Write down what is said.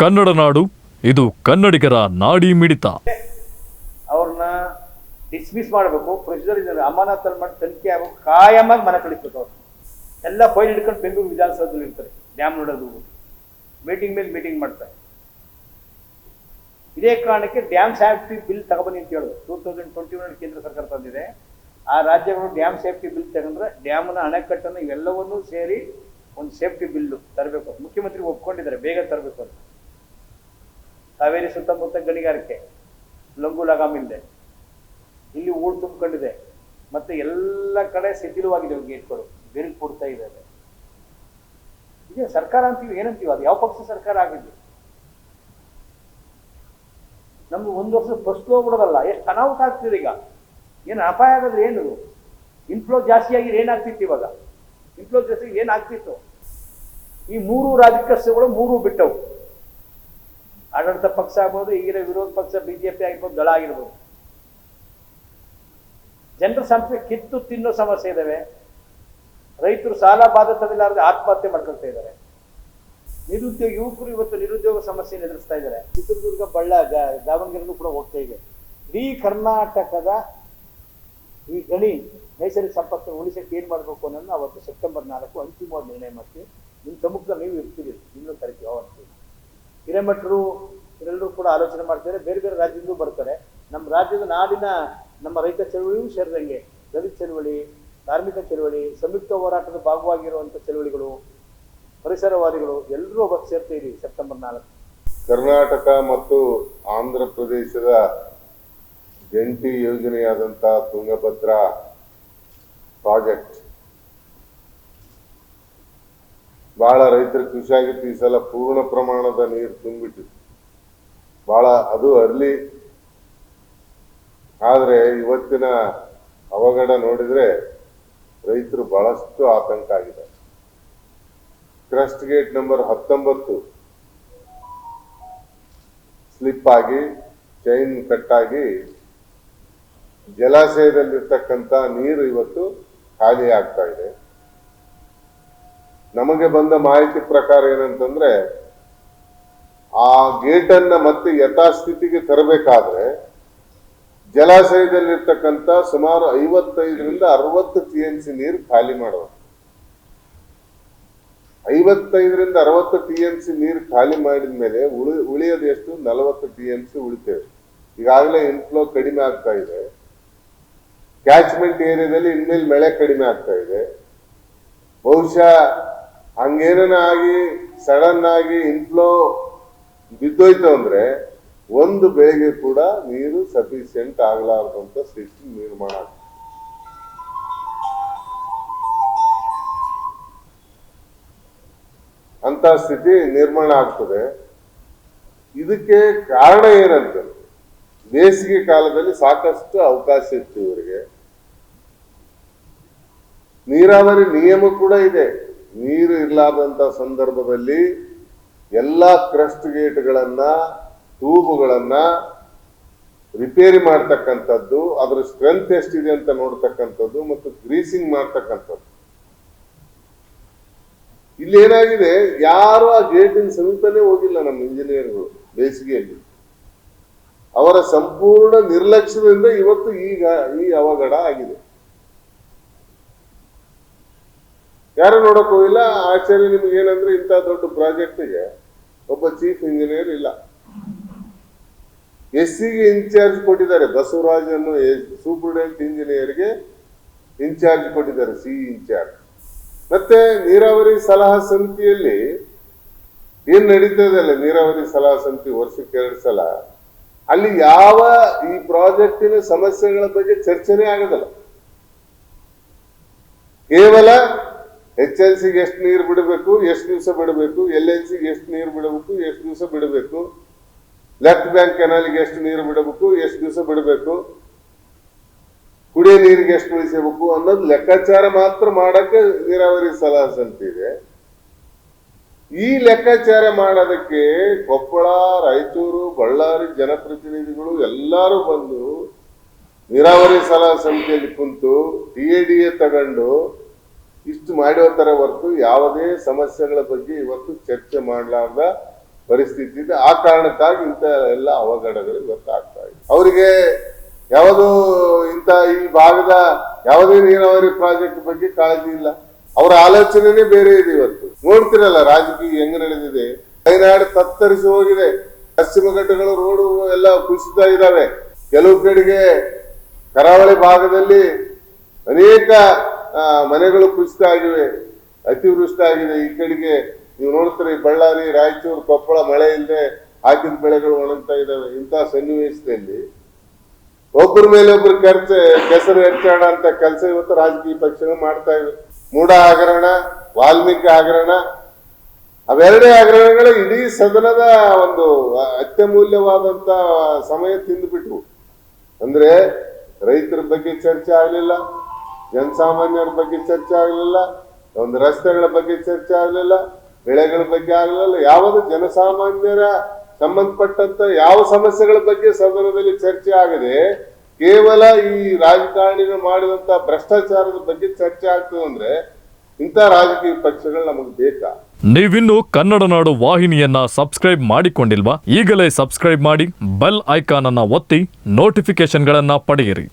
ಕನ್ನಡ ನಾಡು, ಇದು ಕನ್ನಡಿಗರ ನಾಡಿ ಮಿಡಿತ. ಅವ್ರನ್ನ ಡಿಸ್ಮಿಸ್ ಮಾಡಬೇಕು ಪ್ರೊಸೀಜರ್ ಅಮಾನತಲ್ಲಿ ಮಾಡಿ ತನಿಖೆ ಆಗಬೇಕು, ಕಾಯಮಾಗಿ ಮನೆ ಕಳಿಸ್ಬೇಕು ಅವ್ರು. ಎಲ್ಲ ಫೈಲ್ ಹಿಡ್ಕೊಂಡು ಬೆಂಗಳೂರು ವಿಧಾನಸೌಧದಲ್ಲಿ ಇರ್ತಾರೆ, ಡ್ಯಾಮ್ ನೋಡೋದು. ಮೀಟಿಂಗ್ ಮೇಲೆ ಮೀಟಿಂಗ್ ಮಾಡ್ತಾರೆ. ಇದೇ ಕಾರಣಕ್ಕೆ ಡ್ಯಾಮ್ ಸೇಫ್ಟಿ ಬಿಲ್ ತಗೊಬನ್ನಿ ಅಂತ ಹೇಳೋದು ಟೂ ತೌಸಂಡ್ ಟ್ವೆಂಟಿ ಒನ್ ಕೇಂದ್ರ ಸರ್ಕಾರ ತಂದಿದೆ. ಆ ರಾಜ್ಯಗಳು ಡ್ಯಾಮ್ ಸೇಫ್ಟಿ ಬಿಲ್ ತಗೊಂಡ್ರೆ ಡ್ಯಾಮ್ನ ಅಣೆಕಟ್ಟನ್ನು ಇವೆಲ್ಲವನ್ನೂ ಸೇರಿ ಒಂದು ಸೇಫ್ಟಿ ಬಿಲ್ಲು ತರಬೇಕು. ಮುಖ್ಯಮಂತ್ರಿ ಒಪ್ಕೊಂಡಿದ್ದಾರೆ, ಬೇಗ ತರಬೇಕು ಅಂತ. ಕಾವೇರಿ ಸುತ್ತಮುತ್ತ ಗಣಿಗಾರಿಕೆ, ಲಂಗು ಲಗಾಮಿಲ್ಲದೆ ಇಲ್ಲಿ ಊಳು ತುಂಬಿಕೊಂಡಿದೆ. ಮತ್ತೆ ಎಲ್ಲ ಕಡೆ ಶಿಥಿಲವಾಗಿದೆ ಗೇಟ್ಗಳು. ಬೆರಕು ಕೊಡ್ತಾ ಇದ್ದಾರೆ ಈಗ ಸರ್ಕಾರ ಅಂತೀವಿ, ಏನಂತೀವಿ? ಅದು ಯಾವ ಪಕ್ಷ ಸರ್ಕಾರ ಆಗಿದ್ದು? ನಮ್ಗೆ ಒಂದು ವರ್ಷ ಫಸ್ಟ್ ಹೋಗ್ಬಿಡೋದಲ್ಲ ಎಷ್ಟು ಅನಾಹುತ ಆಗ್ತಿದೆ ಈಗ. ಏನು ಅಪಾಯ ಆಗೋದ್ರೆ ಏನು ಇನ್ಫ್ಲೋ ಜಾಸ್ತಿ ಆಗಿ ಏನಾಗ್ತಿತ್ತು ಇವಾಗ? ಇನ್ಫ್ಲೋ ಜಾಸ್ತಿ ಏನಾಗ್ತಿತ್ತು ಈ ಮೂರು ರಾಜಕೀಯ ಮೂರು ಬಿಟ್ಟವು. ಆಡಳಿತ ಪಕ್ಷ ಆಗ್ಬೋದು ಈಗಿನ ವಿರೋಧ ಪಕ್ಷ ಬಿಜೆಪಿ ಆಗಿರ್ಬೋದು, ದಳ ಆಗಿರ್ಬೋದು. ಜನರ ಸಂಸ್ಥೆ ಕಿತ್ತು ತಿನ್ನೋ ಸಮಸ್ಯೆ ಇದಾವೆ. ರೈತರು ಸಾಲ ಬಾಧಿತವಿಲ್ಲಾರದೆ ಆತ್ಮಹತ್ಯೆ ಮಾಡ್ಕೊಳ್ತಾ ಇದ್ದಾರೆ. ನಿರುದ್ಯೋಗ, ಯುವಕರು ಇವತ್ತು ನಿರುದ್ಯೋಗ ಸಮಸ್ಯೆ ಎದುರಿಸ್ತಾ ಇದ್ದಾರೆ. ಚಿತ್ರದುರ್ಗ ಬಳ್ಳ ಗ- ದಾವಣಗೆರೆಗೂ ಕೂಡ ಹೋಗ್ತಾ ಇದೆ. ಇಡೀ ಕರ್ನಾಟಕದ ಈ ಗಣಿ, ನೈಸರ್ಗಿಕ ಸಂಪತ್ತು ಉಳಿಸಕ್ಕೆ ಏನು ಮಾಡಬೇಕು ಅನ್ನೋದು ಅವತ್ತು ಸೆಪ್ಟೆಂಬರ್ ನಾಲ್ಕು ಅಂತಿಮವಾಗಿ ನಿರ್ಣಯ ಮಾಡ್ತೀವಿ. ನಿಮ್ಮ ಸಮ್ಮುಖದಲ್ಲಿ ನೀವು ಇರ್ತೀರಿ. ಇನ್ನೊಂದು ತಾರೀಕು ಅವತ್ತು ಹಿರೇಮಠರು ಆಲೋಚನೆ ಮಾಡ್ತಾರೆ, ಬೇರೆ ಬೇರೆ ರಾಜ್ಯದಿಂದ ಬರ್ತಾರೆ. ನಮ್ಮ ರಾಜ್ಯದ ನಾಡಿನ ನಮ್ಮ ರೈತ ಚಳವಳಿಯೂ ಸೇರಿದಂಗೆ ದಲಿತ ಚಳವಳಿ ಕಾರ್ಮಿಕ ಚಳವಳಿ, ಸಂಯುಕ್ತ ಹೋರಾಟದ ಭಾಗವಾಗಿರುವಂಥ ಚಳವಳಿಗಳು, ಪರಿಸರವಾದಿಗಳು ಎಲ್ಲರೂ ಬಸ್ ಸೇರ್ತೀರಿ ಸೆಪ್ಟೆಂಬರ್ ನಾಲ್ಕು. ಕರ್ನಾಟಕ ಮತ್ತು ಆಂಧ್ರ ಪ್ರದೇಶದ ಜಂಟಿ ಯೋಜನೆಯಾದಂಥ ತುಂಗಭದ್ರಾ ಪ್ರಾಜೆಕ್ಟ್. ಬಹಳ ರೈತರ ಖುಷಿಯಾಗಿತ್ತು ಈ ಸಲ ಪೂರ್ಣ ಪ್ರಮಾಣದ ನೀರು ತುಂಬಿಟ್ಟಿತ್ತು ಬಹಳ ಅದು ಅರ್ಲಿ. ಆದರೆ ಇವತ್ತಿನ ಅವಘಡ ನೋಡಿದ್ರೆ ರೈತರು ಬಹಳಷ್ಟು ಆತಂಕ ಆಗಿದೆ ಕ್ರಸ್ಟ್ ಗೇಟ್ ನಂಬರ್ ಹತ್ತೊಂಬತ್ತು. ಸ್ಲಿಪ್ ಆಗಿ ಚೈನ್ ಕಟ್ಟಾಗಿ ಜಲಾಶಯದಲ್ಲಿರ್ತಕ್ಕಂಥ ನೀರು ಇವತ್ತು ಖಾಲಿ ಆಗ್ತಾ ಇದೆ. ನಮಗೆ ಬಂದ ಮಾಹಿತಿ ಪ್ರಕಾರ ಏನಂತಂದ್ರೆ ಆ ಗೇಟನ್ನ ಮತ್ತೆ ಯಥಾಸ್ಥಿತಿಗೆ ತರಬೇಕಾದ್ರೆ ಜಲಾಶಯದಲ್ಲಿರ್ತಕ್ಕಂಥ ಸುಮಾರು ಐವತ್ತೈದರಿಂದ ಅರವತ್ತು ಟಿ ಎನ್ ಸಿ ನೀರು ಖಾಲಿ ಮಾಡಬೇಕು ಐವತ್ತೈದರಿಂದ ಅರವತ್ತು ಟಿ ಎನ್ ಸಿ ನೀರು ಖಾಲಿ ಮಾಡಿದ ಮೇಲೆ ಉಳಿ, ಉಳಿಯೋದು ಎಷ್ಟು? ನಲವತ್ತು ಟಿ ಎನ್ ಸಿ ಉಳಿತೇವೆ. ಈಗಾಗಲೇ ಇನ್ಫ್ಲೋ ಕಡಿಮೆ ಆಗ್ತಾ ಇದೆ. ಕ್ಯಾಚ್ಮೆಂಟ್ ಏರಿಯಾದಲ್ಲಿ ಇನ್ಮೇಲೆ ಮಳೆ ಕಡಿಮೆ ಆಗ್ತಾ ಇದೆ. ಬಹುಶಃ ಹಂಗೇನಾಗಿ ಸಡನ್ ಆಗಿ ಇನ್ಫ್ಲೋ ಬಿದ್ದೋಯ್ತು ಅಂದ್ರೆ ಒಂದು ಬೆಳೆಗೆ ಕೂಡ ನೀರು ಸಫಿಶಿಯಂಟ್ ಆಗಲಾರದಂತ ಸ್ಥಿತಿ ನಿರ್ಮಾಣ ಆಗ್ತದೆ. ಅಂತ ಸ್ಥಿತಿ ನಿರ್ಮಾಣ ಆಗ್ತದೆ. ಇದಕ್ಕೆ ಕಾರಣ ಏನಂತ ಬೇಸಿಗೆ ಕಾಲದಲ್ಲಿ ಸಾಕಷ್ಟು ಅವಕಾಶ ಇತ್ತು ಇವರಿಗೆ. ನೀರಾವರಿ ನಿಯಮ ಕೂಡ ಇದೆ. ನೀರು ಇರ್ಲಾದಂತ ಸಂದರ್ಭದಲ್ಲಿ ಎಲ್ಲಾ ಕ್ರಸ್ಟ್ ಗೇಟ್ಗಳನ್ನ ಟೂಬುಗಳನ್ನ ರಿಪೇರಿ ಮಾಡ್ತಕ್ಕಂಥದ್ದು, ಅದರ ಸ್ಟ್ರೆಂತ್ ಎಷ್ಟಿದೆ ಅಂತ ನೋಡ್ತಕ್ಕಂಥದ್ದು ಮತ್ತು ಗ್ರೀಸಿಂಗ್ ಮಾಡ್ತಕ್ಕಂಥದ್ದು. ಇಲ್ಲಿ ಏನಾಗಿದೆ? ಯಾರು ಆ ಗೇಟಿನ ಸಮೀಪನೇ ಹೋಗಿಲ್ಲ ನಮ್ಮ ಇಂಜಿನಿಯರ್ಗಳು ಬೇಸಿಗೆಯಲ್ಲಿ. ಅವರ ಸಂಪೂರ್ಣ ನಿರ್ಲಕ್ಷ್ಯದಿಂದ ಇವತ್ತು ಈಗ ಈ ಅವಘಡ ಆಗಿದೆ. ಯಾರು ನೋಡಕ್ ಹೋಗಿಲ್ಲ? ಆಶ್ಚರ್ಯ ನಿಮ್ಗೆ ಏನಂದ್ರೆ ಇಂಥ ದೊಡ್ಡ ಪ್ರಾಜೆಕ್ಟ್ಗೆ ಒಬ್ಬ ಚೀಫ್ ಇಂಜಿನಿಯರ್ ಇಲ್ಲ. ಎಸ್ ಸಿಗೆ ಇನ್ಚಾರ್ಜ್ ಕೊಟ್ಟಿದ್ದಾರೆ. ಬಸವರಾಜ್ ಅನ್ನೋ ಸೂಪರ್ಡೆಂಟ್ ಇಂಜಿನಿಯರ್ಗೆ ಇನ್ಚಾರ್ಜ್ ಕೊಟ್ಟಿದ್ದಾರೆ ಸಿ ಇನ್ಚಾರ್ಜ್ ಮತ್ತೆ ನೀರಾವರಿ ಸಲಹಾ ಸಮಿತಿಯಲ್ಲಿ ಏನ್ ನಡೀತದೆ ಅಲ್ಲ? ನೀರಾವರಿ ಸಲಹಾ ಸಮಿತಿ ವರ್ಷಕ್ಕೆ ಎರಡು ಸಲ. ಅಲ್ಲಿ ಯಾವ ಈ ಪ್ರಾಜೆಕ್ಟಿನ ಸಮಸ್ಯೆಗಳ ಬಗ್ಗೆ ಚರ್ಚೆನೇ ಆಗದಲ್ಲ. ಕೇವಲ ಎಚ್ ಎಲ್ ಸಿಗೆ ಎಷ್ಟು ನೀರು ಬಿಡಬೇಕು, ಎಷ್ಟು ದಿವಸ ಬಿಡಬೇಕು, ಎಲ್ ಎಲ್ ಸಿಗೆ ಎಷ್ಟು ನೀರು ಬಿಡಬೇಕು, ಎಷ್ಟು ದಿವಸ ಬಿಡಬೇಕು, ಲೆಫ್ಟ್ ಬ್ಯಾಂಕ್ ಕೆನಾಲ್ಗೆ ಎಷ್ಟು ನೀರು ಬಿಡಬೇಕು, ಎಷ್ಟು ದಿವಸ ಬಿಡಬೇಕು, ಕುಡಿಯೋ ನೀರಿಗೆ ಎಷ್ಟು ಉಳಿಸಬೇಕು ಅನ್ನೋದು ಲೆಕ್ಕಾಚಾರ ಮಾತ್ರ ಮಾಡಕ್ಕೆ ನೀರಾವರಿ ಸಲಹಾ ಸಮಿತಿ ಇದೆ ಈ ಲೆಕ್ಕಾಚಾರ ಮಾಡೋದಕ್ಕೆ ಕೊಪ್ಪಳ, ರಾಯಚೂರು, ಬಳ್ಳಾರಿ ಜನಪ್ರತಿನಿಧಿಗಳು ಎಲ್ಲರೂ ಬಂದು ನೀರಾವರಿ ಸಲಹಾ ಸಮಿತಿಯಲ್ಲಿ ಕುಂತು, ಡಿ ಎ ಡಿ ಎ ತಗೊಂಡು ಇಷ್ಟು ಮಾಡಿರ್ತಾರೆ ಹೊರತು ಯಾವುದೇ ಸಮಸ್ಯೆಗಳ ಬಗ್ಗೆ ಇವತ್ತು ಚರ್ಚೆ ಮಾಡಲಾರ್ದ ಪರಿಸ್ಥಿತಿ ಇದೆ. ಆ ಕಾರಣಕ್ಕಾಗಿ ಇಂಥ ಎಲ್ಲ ಅವಘಡಗಳು ಇವತ್ತು ಆಗ್ತಾ ಇದೆ. ಅವರಿಗೆ ಯಾವುದು ಇಂಥ ಈ ಭಾಗದ ಯಾವುದೇ ನೀರಾವರಿ ಪ್ರಾಜೆಕ್ಟ್ ಬಗ್ಗೆ ಕಾಳಜಿ ಇಲ್ಲ. ಅವರ ಆಲೋಚನೆನೇ ಬೇರೆ ಇದೆ ಇವತ್ತು. ನೋಡ್ತಿರಲ್ಲ ರಾಜಕೀಯ ಹೆಂಗ್ ನಡೆದಿದೆ. ವಯನಾಡು ತತ್ತರಿಸಿ ಹೋಗಿದೆ. ಪಶ್ಚಿಮ ಘಟ್ಟಗಳು ರೋಡು ಎಲ್ಲ ಕುಸಿತಾ ಇದಾವೆ ಕೆಲವು ಕಡೆಗೆ ಕರಾವಳಿ ಭಾಗದಲ್ಲಿ ಅನೇಕ ಮನೆಗಳು ಕುಸಿತ ಆಗಿವೆ ಅತಿವೃಷ್ಟಿ ಆಗಿದೆ ಈ ಕಡೆಗೆ ನೀವು ನೋಡ್ತೀರಿ, ಬಳ್ಳಾರಿ, ರಾಯಚೂರು, ಕೊಪ್ಪಳ ಮಳೆ ಇಲ್ಲದೆ ಹಾಕಿದ ಬೆಳೆಗಳು ಒಣಗ್ತಾ ಇದ್ದಾವೆ. ಇಂತಹ ಸನ್ನಿವೇಶದಲ್ಲಿ ಒಬ್ಬರ ಮೇಲೆ ಒಬ್ರು ಖರ್ಚ, ಕೆಸರು ಹೆಚ್ಚಾಣ ಅಂತ ಕೆಲಸ ಇವತ್ತು ರಾಜಕೀಯ ಪಕ್ಷಗಳು ಮಾಡ್ತಾ ಇವೆ. ಮೂಡ ಹಗರಣ, ವಾಲ್ಮೀಕಿ ಹಗರಣ, ಅವೆರಡೇ ಹಗರಣಗಳು ಇಡೀ ಸದನದ ಒಂದು ಅತ್ಯಮೂಲ್ಯವಾದಂತ ಸಮಯ ತಿಂದುಬಿಟ್ವು. ಅಂದ್ರೆ ರೈತರ ಬಗ್ಗೆ ಚರ್ಚೆ ಆಗಲಿಲ್ಲ. ಜನಸಾಮಾನ್ಯರ ಬಗ್ಗೆ ಚರ್ಚೆ ಆಗಲಿಲ್ಲ, ಒಂದು ರಸ್ತೆಗಳ ಬಗ್ಗೆ ಚರ್ಚೆ ಆಗಲಿಲ್ಲ, ಬೆಳೆಗಳ ಬಗ್ಗೆ ಆಗಲಿಲ್ಲ ಯಾವುದು ಜನಸಾಮಾನ್ಯರ ಸಂಬಂಧಪಟ್ಟಂತ ಯಾವ ಸಮಸ್ಯೆಗಳ ಬಗ್ಗೆ ಸದನದಲ್ಲಿ ಚರ್ಚೆ ಆಗದೆ ಕೇವಲ ಈ ರಾಜಕಾರಣಿಗಳು ಮಾಡಿದಂತ ಭ್ರಷ್ಟಾಚಾರದ ಬಗ್ಗೆ ಚರ್ಚೆ ಆಗ್ತದೆ ಅಂದ್ರೆ ಇಂಥ ರಾಜಕೀಯ ಪಕ್ಷಗಳು ನಮಗೆ ಬೇಕಾ? ನೀವಿನ್ನು ಕನ್ನಡ ನಾಡು ವಾಹಿನಿಯನ್ನ ಸಬ್ಸ್ಕ್ರೈಬ್ ಮಾಡಿಕೊಂಡಿಲ್ವಾ? ಈಗಲೇ ಸಬ್ಸ್ಕ್ರೈಬ್ ಮಾಡಿ, ಬೆಲ್ ಐಕಾನ್ ಅನ್ನ ಒತ್ತಿ ನೋಟಿಫಿಕೇಶನ್ಗಳನ್ನ ಪಡೆಯಿರಿ.